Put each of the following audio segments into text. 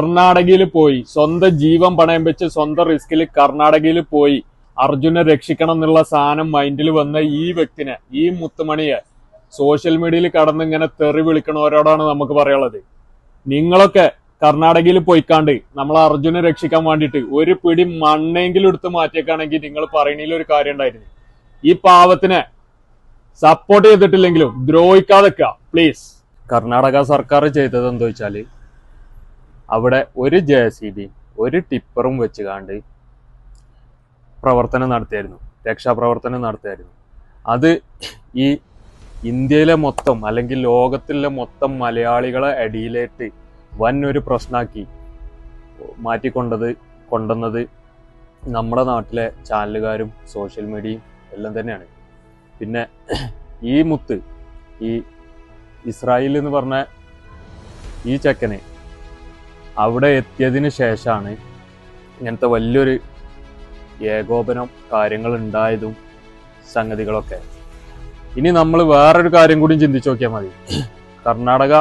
കർണാടകയിൽ പോയി. സ്വന്തം ജീവൻ പണയം വെച്ച് സ്വന്തം റിസ്കിൽ കർണാടകയിൽ പോയി. അർജുനെ രക്ഷിക്കണം എന്നുള്ള സാധനം മൈൻഡിൽ വന്ന ഈ വ്യക്തിനെ ഈ മുത്തുമണിയെ സോഷ്യൽ മീഡിയയിൽ കടന്ന് ഇങ്ങനെ തെറി വിളിക്കണവരോടാണ് നമുക്ക് പറയാനുള്ളത്. നിങ്ങളൊക്കെ കർണാടകയിൽ പോയിക്കാണ്ട് നമ്മൾ അർജുനെ രക്ഷിക്കാൻ വേണ്ടിയിട്ട് ഒരു പിടി മണ്ണെങ്കിലും എടുത്ത് മാറ്റിയേക്കാണെങ്കിൽ നിങ്ങൾ പറയണതിൽ ഒരു കാര്യം ഉണ്ടായിരുന്നു. ഈ പാവത്തിനെ സപ്പോർട്ട് ചെയ്തിട്ടില്ലെങ്കിലും ദ്രോഹിക്കാതെ പ്ലീസ് കർണാടക സർക്കാർ ചെയ്തത് എന്താ വെച്ചാൽ അവിടെ ഒരു ജെ സി ബി ഒരു ടിപ്പറും വെച്ച് കാണ്ട് പ്രവർത്തനം നടത്തിയായിരുന്നു. രക്ഷാപ്രവർത്തനം നടത്തിയായിരുന്നു. അത് ഈ ഇന്ത്യയിലെ മൊത്തം അല്ലെങ്കിൽ ലോകത്തിലെ മൊത്തം മലയാളികളെ അടിയിലേറ്റ് വൻ ഒരു പ്രശ്നമാക്കി മാറ്റിക്കൊണ്ടത് കൊണ്ടുവന്നത് നമ്മുടെ നാട്ടിലെ ചാനലുകാരും സോഷ്യൽ മീഡിയയും എല്ലാം തന്നെയാണ്. പിന്നെ ഈ മുത്ത് ഈ ഇസ്രായേൽ എന്ന് പറഞ്ഞ ഈ ചെക്കന് അവിടെ എത്തിയതിന് ശേഷമാണ് ഇങ്ങനത്തെ വലിയൊരു ഏകോപനം കാര്യങ്ങൾ ഉണ്ടായതും സംഗതികളൊക്കെ. ഇനി നമ്മൾ വേറൊരു കാര്യം കൂടി ചിന്തിച്ചു നോക്കിയാൽ മതി. കർണാടക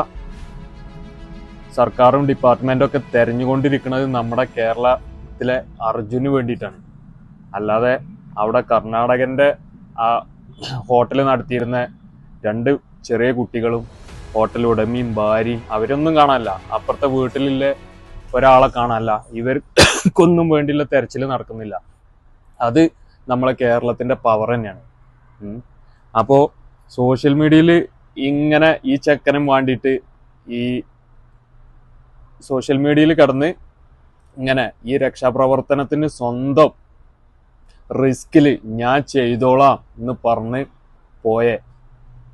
സർക്കാരും ഡിപ്പാർട്ട്മെന്റും ഒക്കെ തെരഞ്ഞുകൊണ്ടിരിക്കുന്നത് നമ്മുടെ കേരളത്തിലെ അർജുന് വേണ്ടിയിട്ടാണ്. അല്ലാതെ അവിടെ കർണാടകന്റെ ആ ഹോട്ടൽ നടത്തിയിരുന്ന രണ്ട് ചെറിയ കുട്ടികളും ഹോട്ടൽ ഉടമയും ഭാര്യയും അവരൊന്നും കാണാനല്ല. അപ്പുറത്തെ വീട്ടിലുള്ള ഒരാളെ കാണാനല്ല. ഇവർക്കൊന്നും വേണ്ടിയുള്ള തെരച്ചിൽ നടക്കുന്നില്ല. അത് നമ്മളെ കേരളത്തിന്റെ പവർ തന്നെയാണ്. അപ്പോൾ അപ്പോ സോഷ്യൽ മീഡിയയിൽ ഇങ്ങനെ ഈ ചെക്കനും വേണ്ടിയിട്ട് ഈ സോഷ്യൽ മീഡിയയിൽ കടന്ന് ഇങ്ങനെ ഈ രക്ഷാപ്രവർത്തനത്തിന് സ്വന്തം റിസ്കിൽ ഞാൻ ചെയ്തോളാം എന്ന് പറഞ്ഞ് പോയെ.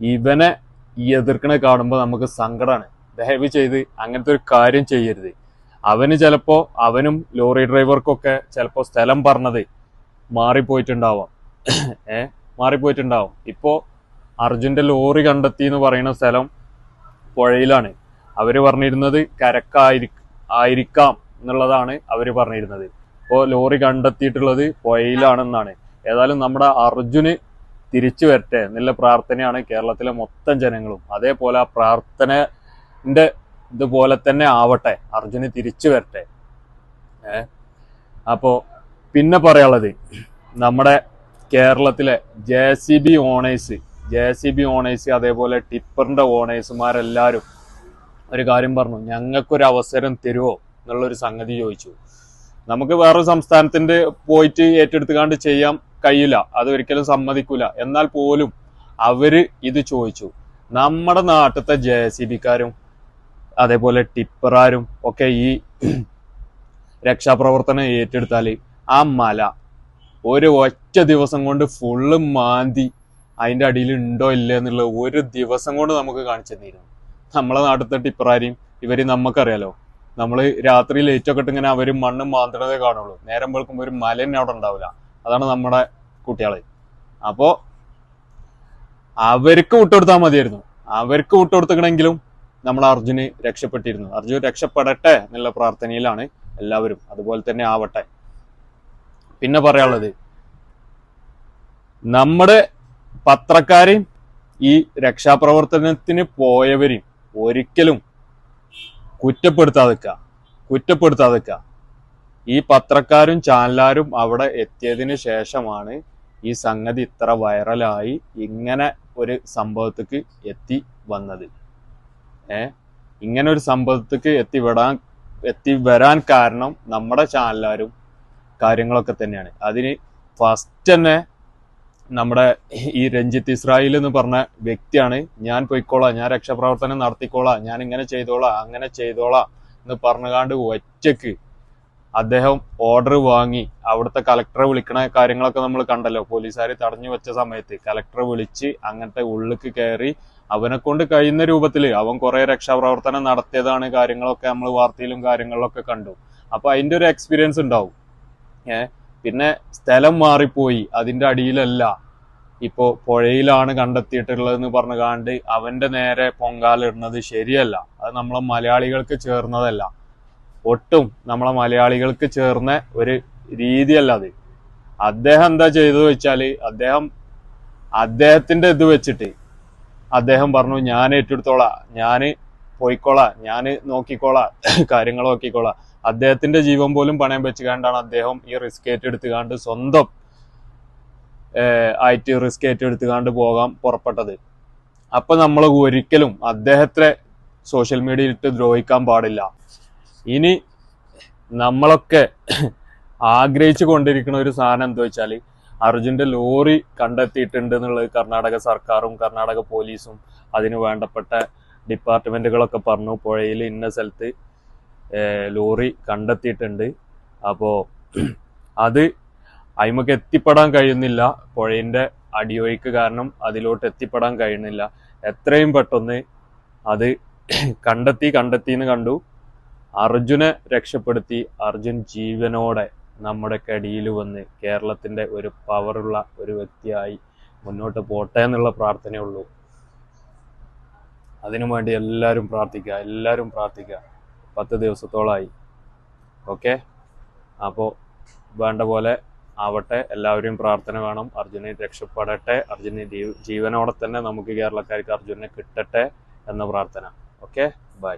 ഇവനെ ഈ എതിർക്കണെ കാണുമ്പോൾ നമുക്ക് സങ്കടമാണ് ദയവ് ചെയ്ത് അങ്ങനത്തെ ഒരു കാര്യം ചെയ്യരുത്. അവന് ചിലപ്പോൾ അവനും ലോറി ഡ്രൈവർക്കൊക്കെ ചിലപ്പോൾ സ്ഥലം പറഞ്ഞത് മാറിപ്പോയിട്ടുണ്ടാവാം. ഏ? മാറിപ്പോയിട്ടുണ്ടാവും. ഇപ്പോൾ അർജുന്റെ ലോറി കണ്ടെത്തി എന്ന് പറയുന്ന സ്ഥലം പുഴയിലാണ്. അവർ പറഞ്ഞിരുന്നത് കരക്കായിരി ആയിരിക്കാം എന്നുള്ളതാണ് അവർ പറഞ്ഞിരുന്നത്. ഇപ്പോൾ ലോറി കണ്ടെത്തിയിട്ടുള്ളത് പുഴയിലാണെന്നാണ്. ഏതായാലും നമ്മുടെ അർജുന് തിരിച്ചു വരട്ടെ എന്നുള്ള പ്രാർത്ഥനയാണ് കേരളത്തിലെ മൊത്തം ജനങ്ങളും. അതേപോലെ ആ പ്രാർത്ഥനന്റെ ഇതുപോലെ തന്നെ ആവട്ടെ അർജുന് തിരിച്ചു വരട്ടെ. ഏ? അപ്പോ പിന്നെ പറയാനുള്ളത് നമ്മുടെ കേരളത്തിലെ J C B owners J C B owners അതേപോലെ ടിപ്പറിന്റെ ഓണേഴ്സുമാരെല്ലാരും ഒരു കാര്യം പറഞ്ഞു ഞങ്ങൾക്കൊരു അവസരം തരുമോ എന്നുള്ളൊരു സംഗതി ചോദിച്ചു. നമുക്ക് വേറൊരു സംസ്ഥാനത്തിന്റെ പോയിട്ട് ഏറ്റെടുത്തുകാണ്ട് ചെയ്യാൻ കഴിയില്ല. അത് ഒരിക്കലും സമ്മതിക്കൂല. എന്നാൽ പോലും അവർ ഇത് ചോദിച്ചു. നമ്മുടെ നാട്ടിലത്തെ ജെ സി ബിക്കാരും അതേപോലെ ടിപ്പറാരും ഒക്കെ ഈ രക്ഷാപ്രവർത്തനം ഏറ്റെടുത്താൽ ആ മല ഒരു ഒറ്റ ദിവസം കൊണ്ട് ഫുള്ള് മാന്തി അതിന്റെ അടിയിൽ ഉണ്ടോ ഇല്ല എന്നുള്ള ഒരു ദിവസം കൊണ്ട് നമുക്ക് കാണിച്ചു തന്നിരുന്നു. നമ്മളെ നാട്ടിലത്തെ ടിപ്പറാരെയും ഇവർ നമുക്കറിയാലോ നമ്മൾ രാത്രി ലേറ്റ് ഒക്കെ ഇട്ട് ഇങ്ങനെ അവരും മണ്ണും മാന്തണതേ കാണുള്ളൂ. നേരം വെളുക്കുമ്പോൾ ഒരു മല തന്നെ അവിടെ ഉണ്ടാവില്ല. അതാണ് നമ്മുടെ കുട്ടികളെ. അപ്പോ അവർക്ക് വിട്ടുകൊടുത്താൽ മതിയായിരുന്നു. അവർക്ക് വിട്ടുകൊടുത്തിക്കണെങ്കിലും നമ്മൾ അർജുന് രക്ഷപ്പെട്ടിരുന്നു. അർജുൻ രക്ഷപ്പെടട്ടെ എന്നുള്ള പ്രാർത്ഥനയിലാണ് എല്ലാവരും. അതുപോലെ തന്നെ ആവട്ടെ. പിന്നെ പറയാനുള്ളത് നമ്മുടെ പത്രക്കാരെയും ഈ രക്ഷാപ്രവർത്തനത്തിന് പോയവരെയും ഒരിക്കലും കുറ്റപ്പെടുത്താതിക്ക കുറ്റപ്പെടുത്താതിക്ക ഈ പത്രക്കാരും ചാനലാരും അവിടെ എത്തിയതിന് ശേഷമാണ് ഈ സംഗതി ഇത്ര വൈറലായി ഇങ്ങനെ ഒരു സംഭവത്തേക്ക് എത്തി വന്നത്. ഏ? ഇങ്ങനെ ഒരു സംഭവത്തേക്ക് എത്തിവിടാൻ എത്തി വരാൻ കാരണം നമ്മുടെ ചാനലാരും കാര്യങ്ങളൊക്കെ തന്നെയാണ്. അതിന് ഫസ്റ്റ് തന്നെ നമ്മുടെ ഈ രഞ്ജിത്ത് ഇസ്രായേൽ എന്ന് പറഞ്ഞ വ്യക്തിയാണ്. ഞാൻ പൊയ്ക്കോളാം ഞാൻ രക്ഷാപ്രവർത്തനം നടത്തിക്കോളാം ഞാൻ ഇങ്ങനെ ചെയ്തോളാം അങ്ങനെ ചെയ്തോളാം എന്ന് പറഞ്ഞുകാണ്ട് ഒറ്റയ്ക്ക് അദ്ദേഹം ഓർഡർ വാങ്ങി. അവിടുത്തെ കലക്ടറെ വിളിക്കണ കാര്യങ്ങളൊക്കെ നമ്മൾ കണ്ടല്ലോ. പോലീസുകാർ തടഞ്ഞു വെച്ച സമയത്ത് കലക്ടറെ വിളിച്ച് അങ്ങനത്തെ ഉള്ളിക്ക് കയറി അവനെ കൊണ്ട് കഴിയുന്ന രൂപത്തിൽ അവൻ കുറെ രക്ഷാപ്രവർത്തനം നടത്തിയതാണ് കാര്യങ്ങളൊക്കെ നമ്മൾ വാർത്തയിലും കാര്യങ്ങളിലൊക്കെ കണ്ടു. അപ്പൊ അതിന്റെ ഒരു എക്സ്പീരിയൻസ് ഉണ്ടാവും. ഏ? പിന്നെ സ്ഥലം മാറിപ്പോയി അതിന്റെ അടിയിലല്ല. ഇപ്പോ പുഴയിലാണ് കണ്ടെത്തിയിട്ടുള്ളതെന്ന് പറഞ്ഞു കാണ്ട് അവന്റെ നേരെ പൊങ്കാലിടുന്നത് ശരിയല്ല. അത് നമ്മളെ മലയാളികൾക്ക് ചേർന്നതല്ല. ഒട്ടും നമ്മളെ മലയാളികൾക്ക് ചേർന്ന ഒരു രീതിയല്ല അത്. അദ്ദേഹം എന്താ ചെയ്തത് വെച്ചാൽ അദ്ദേഹം അദ്ദേഹത്തിന്റെ ഇത് വെച്ചിട്ട് അദ്ദേഹം പറഞ്ഞു ഞാൻ ഏറ്റെടുത്തോളാം. ഞാൻ പോയിക്കോളാം. ഞാൻ നോക്കിക്കോളാം. കാര്യങ്ങൾ നോക്കിക്കോളാം. അദ്ദേഹത്തിന്റെ ജീവൻ പോലും പണയം വെച്ചുകൊണ്ടാണ് അദ്ദേഹം ഈ റിസ്ക് ഏറ്റെടുത്തുകാണ്ട് സ്വന്തം ആയിട്ട് റിസ്ക് ഏറ്റെടുത്തുകാണ്ട് പോകാൻ പുറപ്പെട്ടത്. അപ്പൊ നമ്മൾ ഒരിക്കലും അദ്ദേഹത്തെ സോഷ്യൽ മീഡിയയിൽ ഇട്ട് ദ്രോഹിക്കാൻ പാടില്ല. ഇനി നമ്മളൊക്കെ ആഗ്രഹിച്ചു കൊണ്ടിരിക്കുന്ന ഒരു സാധനം എന്താ വെച്ചാൽ അർജുന്റെ ലോറി കണ്ടെത്തിയിട്ടുണ്ട് എന്നുള്ളത് കർണാടക സർക്കാരും കർണാടക പോലീസും അതിന് വേണ്ടപ്പെട്ട ഡിപ്പാർട്ട്മെന്റുകളൊക്കെ പറഞ്ഞു. പുഴയിൽ ഇന്ന സ്ഥലത്ത് ലോറി കണ്ടെത്തിയിട്ടുണ്ട്. അപ്പോൾ അത് അയിമക്ക് എത്തിപ്പെടാൻ കഴിയുന്നില്ല. പുഴയിന്റെ അടിയൊഴുക്ക് കാരണം അതിലോട്ട് എത്തിപ്പെടാൻ കഴിയുന്നില്ല. എത്രയും പെട്ടെന്ന് അത് കണ്ടെത്തി കണ്ടെത്തി എന്ന് കണ്ടു. അർജുനെ രക്ഷപ്പെടുത്തി. അർജുൻ ജീവനോടെ നമ്മുടെ കടിയിൽ വന്ന് കേരളത്തിന്റെ ഒരു പവറുള്ള ഒരു വ്യക്തിയായി മുന്നോട്ട് പോട്ടെ എന്നുള്ള പ്രാർത്ഥനയുള്ളൂ അതിനു വേണ്ടി എല്ലാവരും പ്രാർത്ഥിക്കുക എല്ലാവരും പ്രാർത്ഥിക്കുക. പത്ത് ദിവസത്തോളമായി ഓക്കെ? അപ്പോൾ വേണ്ട പോലെ ആവട്ടെ. എല്ലാവരെയും പ്രാർത്ഥന വേണം. അർജുനെ രക്ഷപ്പെടട്ടെ. അർജുനെ ജീവനോടെ തന്നെ നമുക്ക് കേരളക്കാർക്ക് അർജുനെ കിട്ടട്ടെ എന്ന പ്രാർത്ഥന. ഓക്കെ? ബൈ.